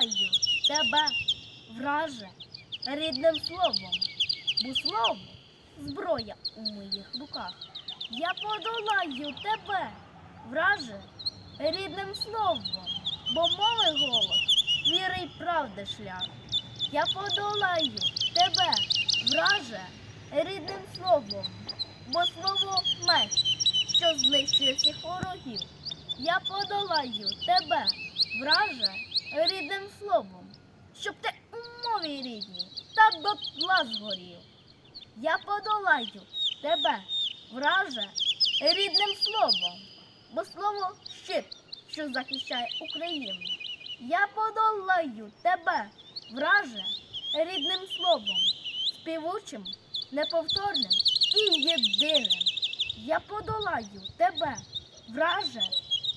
тебе, враже, рідним словом, бо слово зброя у моїх руках. Я подолаю тебе, враже, рідним словом, бо мови голос, віри й правди шлях. Я подолаю тебе, враже, рідним словом, бо слово меч, що знищує всіх ворогів. Я подолаю тебе, враже, рідним словом, щоб ти у мові рідній та дотла згорів. Я подолаю тебе, враже, рідним словом, бо слово щит, що захищає Україну. Я подолаю тебе, враже, рідним словом, співучим, неповторним і єдиним. Я подолаю тебе, враже,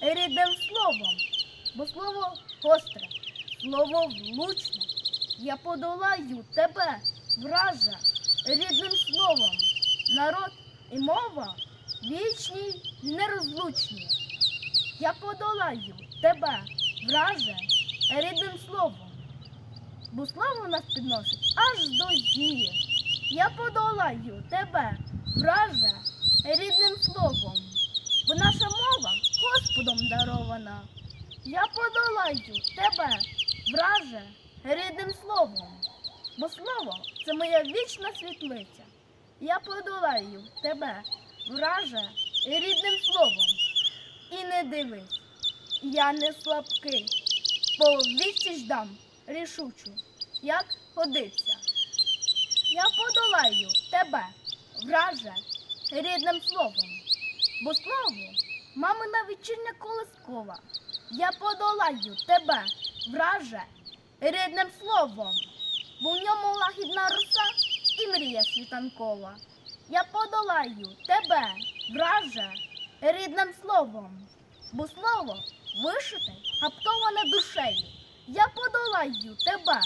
рідним словом, бо слово гостре, слово влучне. Я подолаю тебе, враже, рідним словом. Народ і мова вічні й нерозлучні. Я подолаю тебе, враже, рідним словом, бо слово нас підносить аж до зір. Я подолаю тебе, враже, рідним словом, бо наша мова Господом дарована. Я подолаю тебе, враже, рідним словом, бо слово це моя вічна світлиця. Я подолаю тебе, враже, рідним словом. І не дивись, я не слабкий, по відсіч дам рішучу, як годиться. Я подолаю тебе, враже, рідним словом, бо слово мамина вечірня колискова. Я подолаю тебе, враже, рідним словом, бо в ньому лагідна роса і мрія світанкова. Я подолаю тебе, враже, рідним словом, бо слово вишите, гаптоване душею. Я подолаю тебе,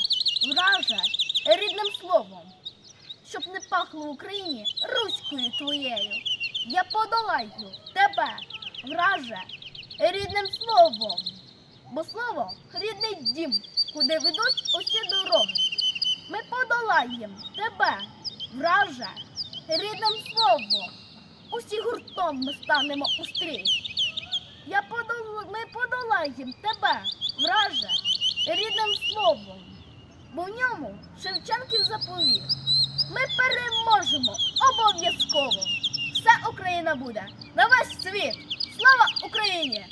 враже, рідним словом, щоб не пахло в Україні руською твоєю. Я подолаю тебе, враже, рідним словом, бо слово рідний дім, куди ведуть усі дороги. Ми подолаєм тебе, враже, рідним словом. Усі гуртом ми станемо у стрій. Я подол... Ми подолаєм тебе, враже, рідним словом, бо в ньому Шевченків заповіт. Ми переможемо обов'язково. Вся Україна буде на весь світ. Слава Україні!